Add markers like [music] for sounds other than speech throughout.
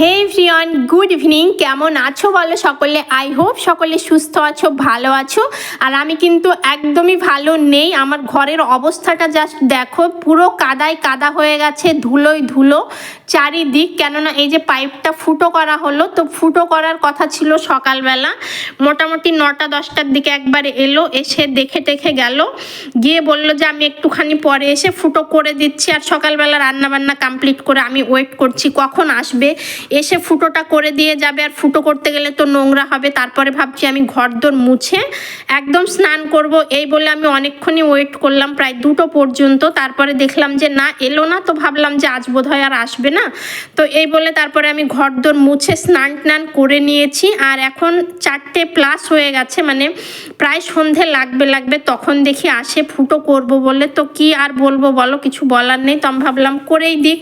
হে ফ্রিয়ন good evening কেমন আছো বলো সকলে? আই হোপ সকলে সুস্থ আছো, ভালো আছো। আর আমি কিন্তু একদমই ভালো নেই। আমার ঘরের অবস্থাটা জাস্ট দেখো, পুরো কাদায় কাদা হয়ে গেছে ধুলোই ধুলো চারিদিক। কেননা এই যে পাইপটা ফুটো করা হলো, তো ফুটো করার কথা ছিল সকালবেলা। মোটামুটি নটা, দশটার দিকে একবারে এলো, এসে দেখে টেখে গেল। গিয়ে বলল যে আমি একটুখানি পরে এসে ফুটো করে দিচ্ছি, আর সকালবেলা রান্না বান্না কমপ্লিট করে আমি ওয়েট করছি, কখন আসবে? এসে ফুটোটা করে দিয়ে যাবে, আর ফুটো করতে গেলে তো নোংরা হবে। তারপরে ভাবছি আমি ঘরদোর মুছে একদম স্নান করব। এই বলে আমি অনেকক্ষণই ওয়েট করলাম, প্রায় দুটো পর্যন্ত। তারপরে দেখলাম যে, না, এলো না তো ভাবলাম যে, আজ বোধ আর আসবে না। তো এই বলে তারপরে আমি ঘরদোর মুছে স্নান টান করে নিয়েছি। আর এখন চারটে প্লাস হয়ে গেছে মানে প্রায় সন্ধে লাগবে লাগবে। তখন দেখি আসে ফুটো করব বলে। তো কি আর বলব বলো, কিছু বলার নেই। তো আমি ভাবলাম করেই দিক।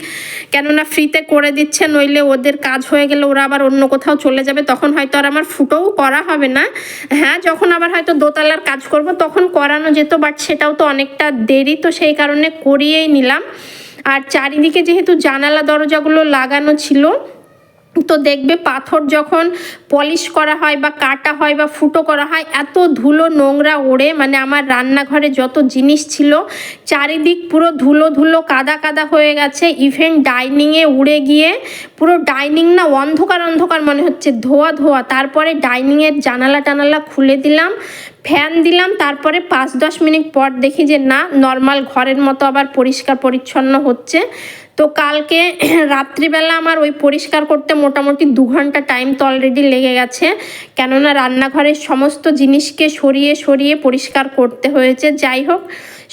কেননা ফ্রিতে করে দিচ্ছে, নইলে ওদের কাজ হয়ে গেলে ওরা আবার অন্য কোথাও চলে যাবে, তখন হয়তো আর আমার ফুটোও করা হবে না। হ্যাঁ যখন আবার হয়তো দোতলার কাজ করব, তখন করানো যেত বাট সেটাও তো অনেকটা দেরি, তো সেই কারণে করিয়েই নিলাম। আর চারিদিকে যেহেতু জানালা দরজাগুলো লাগানো ছিল তো দেখবে পাথর যখন পলিশ করা হয় বা কাটা হয় বা ফুটো করা হয়, এত ধুলো নোংরা ওড়ে। মানে আমার রান্নাঘরে যত জিনিস ছিল, চারিদিক পুরো ধুলো ধুলো কাদা কাদা হয়ে গেছে। ইভেন ডাইনিংয়ে উড়ে গিয়ে পুরো ডাইনিং না অন্ধকার অন্ধকার মনে হচ্ছে, ধোয়া ধোয়া। তারপরে ডাইনিংয়ের জানালা টানালা খুলে দিলাম, ফ্যান দিলাম, তারপরে পাঁচ দশ মিনিট পর দেখি যে না নর্মাল ঘরের মতো আবার পরিষ্কার পরিচ্ছন্ন হচ্ছে। তো কালকে [clears throat] রাত্রিবেলা আমার ওই পরিষ্কার করতে মোটামুটি দু ঘণ্টা টাইম তো অলরেডি লেগে গেছে। কেননা রান্নাঘরের সমস্ত জিনিসকে সরিয়ে সরিয়ে পরিষ্কার করতে হয়েছে। যাই হোক,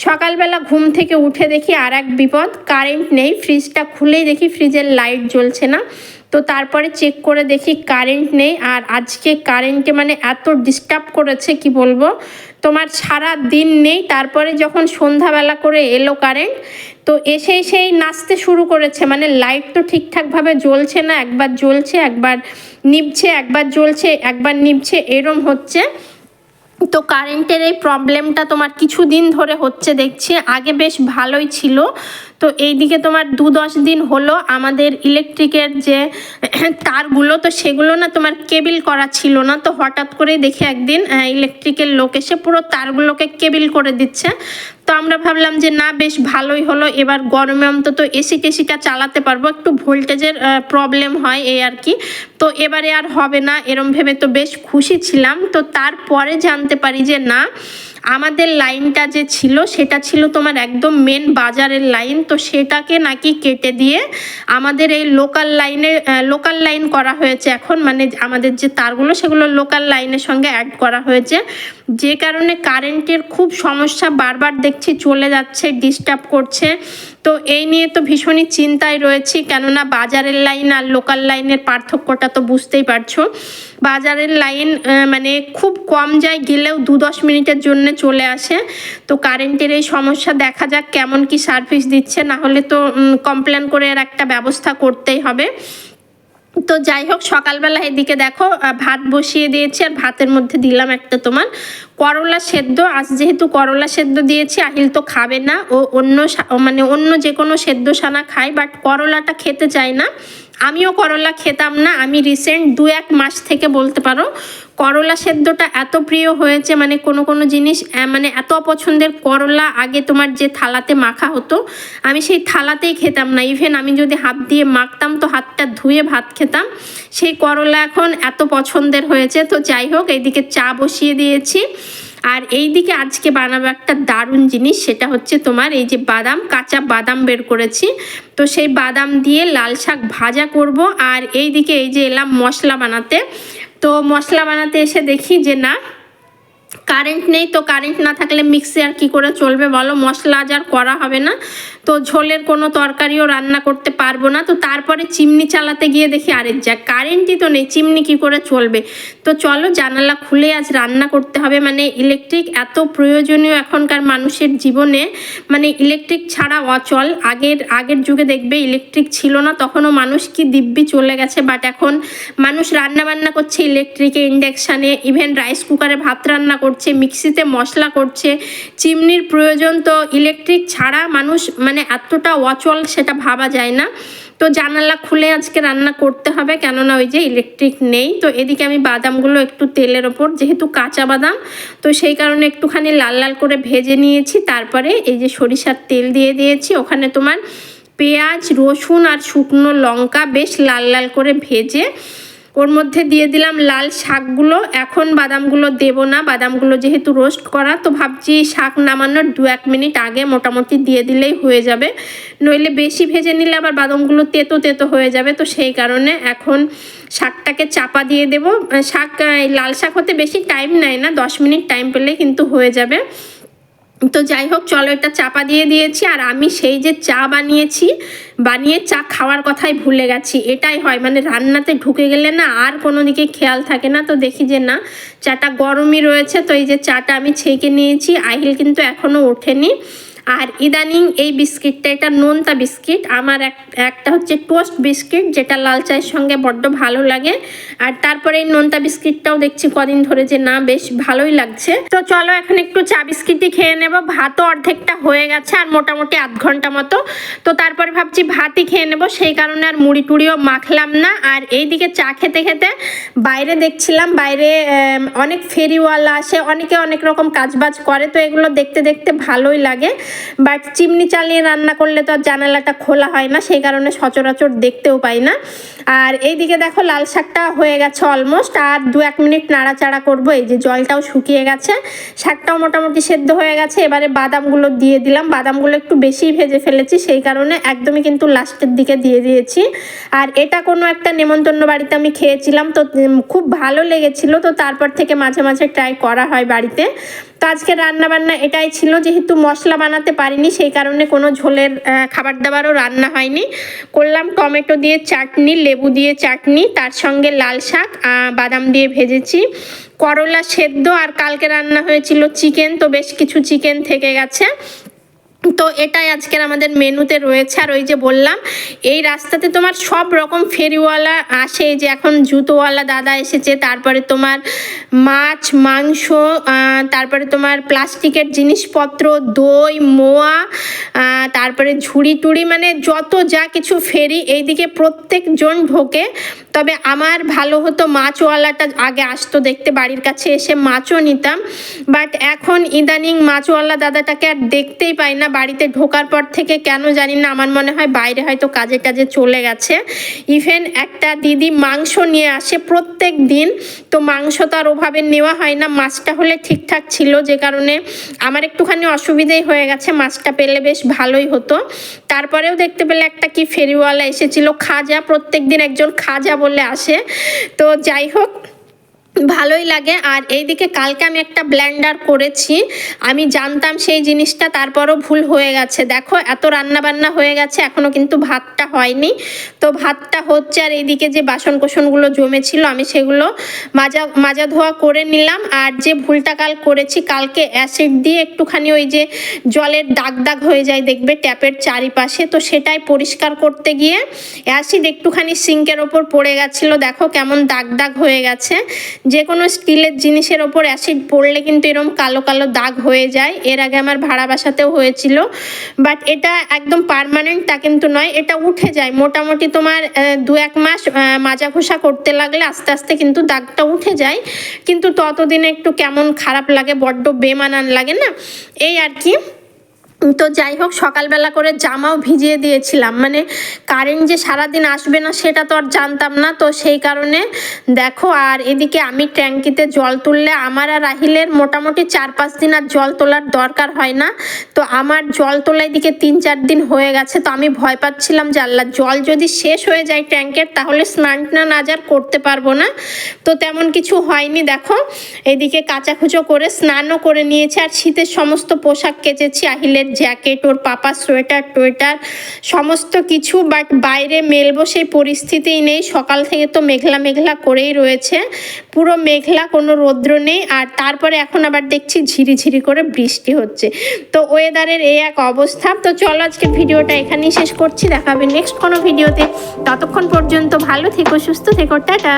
সকালবেলা ঘুম থেকে উঠে দেখি আর এক বিপদ কারেন্ট নেই ফ্রিজটা খুলেই দেখি ফ্রিজের লাইট জ্বলছে না। তো তারপরে চেক করে দেখি কারেন্ট নেই আর আজকে কারেন্টে মানে এত ডিস্টার্ব করেছে, কি বলব? তোমার সারা দিন নেই, তারপরে যখন সন্ধ্যাবেলা করে এলো কারেন্ট তো এসেই সেই নাচতে শুরু করেছে মানে লাইট তো ঠিকঠাকভাবে জ্বলছে না, একবার জ্বলছে, একবার নিভছে, একবার জ্বলছে, একবার নিভছে, এরম হচ্ছে। তো কারেন্টের এই প্রবলেমটা তোমার কিছুদিন ধরে হচ্ছে, দেখছি। আগে বেশ ভালোই ছিল। তো এইদিকে তোমার দু দশ দিন হলো আমাদের ইলেকট্রিকের যে তারগুলো, তো সেগুলো না তোমার কেবিল করা ছিল না। তো হঠাৎ করেই দেখি একদিন ইলেকট্রিকের লোক এসে পুরো তারগুলোকে কেবিল করে দিচ্ছে। তো আমরা ভাবলাম যে না, বেশ ভালোই হলো। এবার গরমে অন্তত এসি কেসিটা চালাতে পারব। একটু ভোল্টেজের প্রবলেম হয় এই আর কি। তো এবারে আর হবে না, এরম ভেবে তো বেশ খুশি ছিলাম। তো তারপরে জানতে পারি যে না আমাদের লাইনটা যে ছিল, সেটা ছিল তোমার একদম মেন বাজারের লাইন। তো সেটাকে নাকি কেটে দিয়ে আমাদের এই লোকাল লাইনে লোকাল লাইন করা হয়েছে এখন। মানে আমাদের যে তারগুলো, সেগুলো লোকাল লাইনের সঙ্গে অ্যাড করা হয়েছে। যে কারণে কারেন্টের খুব সমস্যা বারবার দেখছি, চলে যাচ্ছে ডিস্টার্ব করছে। তো এই নিয়ে তো ভীষণই চিন্তায় রয়েছি, কেননা বাজারের লাইন আর লোকাল লাইনের পার্থক্যটা তো বুঝতেই পারছ। বাজারের লাইন মানে খুব কম যায় গেলেও দু দশ মিনিটের জন্য চলে আসে। তো কারেন্টের এই সমস্যা দেখা যাক কেমন কি সার্ভিস দিচ্ছে, না হলে তো কমপ্লেন করে এর একটা ব্যবস্থা করতেই হবে। তো যাই হোক, সকালবেলা এদিকে দেখো ভাত বসিয়ে দিয়েছি আর ভাতের মধ্যে দিলাম একটা তোমার করলা সেদ্ধ। আজ যেহেতু করলা সেদ্ধ দিয়েছি, আহিল তো খাবে না। ও অন্য মানে অন্য যে কোনো সেদ্ধ সানা খায় বাট করলাটা খেতে চায় না। আমিও করলা খেতাম না। আমি রিসেন্ট দু এক মাস থেকে বলতে পারো, করলা সেদ্ধটা এত প্রিয় হয়েছে মানে কোনো কোনো জিনিস মানে এত অপছন্দের করলা আগে তোমার যে থালাতে মাখা হতো, আমি সেই থালাতেই খেতাম না। ইভেন আমি যদি হাত দিয়ে মাখতাম তো হাতটা ধুয়ে ভাত খেতাম। সেই করলা এখন এত পছন্দের হয়েছে। তো যাই হোক এইদিকে চা বসিয়ে দিয়েছি। আর এই দিকে আজকে বানাবো একটা দারুণ জিনিস, সেটা হচ্ছে তোমার এই যে বাদাম, কাঁচা বাদাম বের করেছি। তো সেই বাদাম দিয়ে লাল শাক ভাজা করব। আর এই দিকে এই যে এলাম মশলা বানাতে। তো মশলা বানাতে এসে দেখি যে না কারেন্ট নেই, তো কারেন্ট না থাকলে মিক্সি আর কী করে চলবে বলো? মশলা আর করা হবে না। তো ঝোলের কোনো তরকারিও রান্না করতে পারব না। তো তারপরে চিমনি চালাতে গিয়ে দেখি আরেক যা কারেন্টই তো নেই, চিমনি কি করে চলবে? তো চলো জানালা খুলে আজ রান্না করতে হবে। মানে ইলেকট্রিক এত প্রয়োজনীয় এখনকার মানুষের জীবনে। মানে ইলেকট্রিক ছাড়া অচল। আগের আগের যুগে দেখবে ইলেকট্রিক ছিল না, তখনও মানুষ কি দিব্যি চলে গেছে। বাট এখন মানুষ রান্না বান্না করছে ইলেকট্রিকে ইন্ডাকশানে ইভেন রাইস কুকারে ভাত রান্না করছে, মিক্সিতে মশলা করছে। চিমনির প্রয়োজন তো ইলেকট্রিক ছাড়া মানুষ মানে এতটা অচল সেটা ভাবা যায় না। তো জানালা খুলে আজকে রান্না করতে হবে, কেননা ওই যে ইলেকট্রিক নেই। তো এদিকে আমি বাদামগুলো একটু তেলের ওপর, যেহেতু কাঁচা বাদাম, তো সেই কারণে একটুখানি লাল লাল করে ভেজে নিয়েছি। তারপরে এই যে সরিষার তেল দিয়ে দিয়েছি, ওখানে তোমার পেঁয়াজ, রসুন আর শুকনো লঙ্কা বেশ লাল লাল করে ভেজে ওর মধ্যে দিয়ে দিলাম লাল শাকগুলো। এখন বাদামগুলো দেব না, বাদামগুলো যেহেতু রোস্ট করা, তো ভাবছি শাক নামানোর দু এক মিনিট আগে মোটামুটি দিয়ে দিলেই হয়ে যাবে। নইলে বেশি ভেজে নিলে আবার বাদামগুলো তেতো তেতো হয়ে যাবে, তো সেই কারণে এখন শাকটাকে চাপা দিয়ে দেব। শাক লাল শাক হতে বেশি টাইম নেয় না, দশ মিনিট টাইম পেলে কিন্তু হয়ে যাবে। তো যাই হোক, চলো এটা চাপা দিয়ে দিয়েছি, আর আমি সেই যে চা বানিয়েছি, বানিয়ে চা খাওয়ার কথাই ভুলে গেছি। এটাই হয় মানে রান্নাতে ঢুকে গেলে না আর কোনো দিকে খেয়াল থাকে না, তো দেখি যে না, চাটা গরমই রয়েছে, তো এই যে চাটা আমি ছেঁকে নিয়েছি, আহিল কিন্তু এখনও ওঠেনি। আর ইদানিং এই বিস্কিটটা, এটা নোনতা বিস্কিট। আমার এক, একটা হচ্ছে টোস্ট বিস্কিট, যেটা লাল চায়ের সঙ্গে বড্ড ভালো লাগে। আর তারপরে এই নোনতা বিস্কিটটাও দেখছি কদিন ধরে যে না, বেশ ভালোই লাগছে। তো চলো এখন একটু চা বিস্কিটই খেয়ে নেব। ভাতও অর্ধেকটা হয়ে গেছে আর মোটামুটি আধ ঘণ্টা মতো। তো তারপরে ভাবছি ভাতই খেয়ে নেব, সেই কারণে আর মুড়ি টুড়িও মাখলাম না। আর এইদিকে চা খেতে খেতে বাইরে দেখছিলাম, বাইরে অনেক ফেরিওয়ালা আসে, অনেকে অনেক রকম কাজবাজ করে। তো এগুলো দেখতে দেখতে ভালোই লাগে। বাট চিমনি চালিয়ে রান্না করলে তো আর জানালাটা খোলা হয় না, সেই কারণে সচরাচর দেখতেও পাই না। আর এইদিকে দেখো লাল শাকটা হয়ে গেছে অলমোস্ট আর দু এক মিনিট নাড়াচাড়া করব, এই যে জলটাও শুকিয়ে গেছে। শাকটাও মোটামুটি সেদ্ধ হয়ে গেছে, এবারে বাদামগুলো দিয়ে দিলাম। বাদামগুলো একটু বেশি ভেজে ফেলেছি, সেই কারণে একদমই কিন্তু লাস্টের দিকে দিয়ে দিয়েছি। আর এটা কোনো একটা নেমন্তন্ন বাড়িতে আমি খেয়েছিলাম, তো খুব ভালো লেগেছিল, তো তারপর থেকে মাঝে মাঝে ট্রাই করা হয় বাড়িতে। তো আজকে রান্না বান্না এটাই ছিল, যেহেতু মশলা বানাতে পারিনি, সেই কারণে কোনো ঝোলের খাবার দাবারও রান্না হয়নি। করলাম টমেটো দিয়ে চাটনি, লেবু দিয়ে চাটনি, তার সঙ্গে লাল শাক বাদাম দিয়ে ভেজেছি। করলা সেদ্ধ, আর কালকে রান্না হয়েছিল চিকেন, তো বেশ কিছু চিকেন থেকে গেছে। তো এটাই আজকের আমাদের মেনুতে রয়েছে। আর ওই যে বললাম, এই রাস্তাতে তোমার সব রকম ফেরিওয়ালা আসে। যে এখন জুতোওয়ালা দাদা এসেছে, তারপরে তোমার মাছ, মাংস তারপরে তোমার প্লাস্টিকের জিনিসপত্র, দই, মোয়া তারপরে ঝুড়ি টুড়ি মানে যত যা কিছু ফেরি এইদিকে প্রত্যেকজন ঢোকে। তবে আমার ভালো হতো মাছওয়ালাটা আগে আসতো দেখতে বাড়ির কাছে এসে মাছও নিতাম। বাট এখন ইদানিং মাছওয়ালা দাদাটাকে আর দেখতেই পাই না। বাড়িতে ঢোকার পর থেকে কেন জানি না, আমার মনে হয় বাইরে হয়তো কাজে কাজে চলে গেছে। ইভেন একটা দিদি মাংস নিয়ে আসে প্রত্যেক দিন, তো মাংস তো আর ওভাবে নেওয়া হয় না। মাছটা হলে ঠিকঠাক ছিল, যে কারণে আমার একটুখানি অসুবিধেই হয়ে গেছে, মাছটা পেলে বেশ ভালোই হতো। তারপরেও দেখতে পেলে একটা কি ফেরিওয়ালা এসেছিল, খাজা, প্রত্যেক দিন একজন খাজা বলে আসে। তো যাই হোক ভালোই লাগে। আর এইদিকে কালকে আমি একটা ব্ল্যান্ডার করেছি। আমি জানতাম সেই জিনিসটা, তারপরও ভুল হয়ে গেছে। দেখো, এত রান্না বান্না হয়ে গেছে, এখনও কিন্তু ভাতটা হয়নি। তো ভাতটা হচ্ছে আর এইদিকে যে বাসন কোসনগুলো জমেছিল, আমি সেগুলো মাজা মাজা ধোয়া করে নিলাম। আর যে ভুলটা কাল করেছি, কালকে অ্যাসিড দিয়ে একটুখানি ওই যে জলের দাগ দাগ হয়ে যায়, দেখবে ট্যাপের চারিপাশে। তো সেটাই পরিষ্কার করতে গিয়ে অ্যাসিড একটুখানি সিঙ্কের ওপর পড়ে গেছিল। দেখো কেমন দাগ দাগ হয়ে গেছে। যে কোনো স্টিলের জিনিসের ওপর অ্যাসিড পড়লে কিন্তু এরকম কালো কালো দাগ হয়ে যায়। এর আগে আমার ভাড়া বাসাতেও হয়েছিল। বাট এটা একদম পারমানেন্ট তা কিন্তু নয়, এটা উঠে যায়। মোটামুটি তোমার দু এক মাস মাজা ঘষা করতে লাগলে আস্তে আস্তে কিন্তু দাগটা উঠে যায়। কিন্তু ততদিনে একটু কেমন খারাপ লাগে, বড্ড বেমানান লাগে না? এই আর কি। তো যাই হোক, সকালবেলা করে জামাও ভিজিয়ে দিয়েছিলাম। মানে কারেন্ট যে সারাদিন আসবে না, সেটা তো আর জানতাম না। তো সেই কারণে দেখো, আর এদিকে আমি ট্যাঙ্কিতে জল তুললে আমার আর রাহিলের মোটামুটি চার পাঁচ দিন আর জল তোলার দরকার হয় না। তো আমার জল তোলা এদিকে তিন চার দিন হয়ে গেছে, তো আমি ভয় পাচ্ছিলাম আল্লাহ, জল যদি শেষ হয়ে যায় ট্যাঙ্কের, তাহলে স্নান টান আজ আর করতে পারব না। তো তেমন কিছু হয়নি, দেখো। এদিকে কাচাকুচো করে স্নানও করে নিয়েছে, আর শীতের সমস্ত পোশাক কেচেছি, আহিলের জ্যাকেট ওর পাপার সোয়েটার টোয়েটার সমস্ত কিছু বাট বাইরে মেলবো সেই পরিস্থিতিই নেই। সকাল থেকে তো মেঘলা মেঘলা করেই রয়েছে। পুরো মেঘলা, কোনো রৌদ্র নেই। আর তারপরে এখন আবার দেখছি ঝিরিঝিরি করে বৃষ্টি হচ্ছে। তো ওয়েদারের এই এক অবস্থা। তো চলো আজকে ভিডিওটা এখানেই শেষ করছি। দেখাবে নেক্সট কোনো ভিডিওতে। ততক্ষণ পর্যন্ত ভালো থেকো, সুস্থ থেকো, টাটা।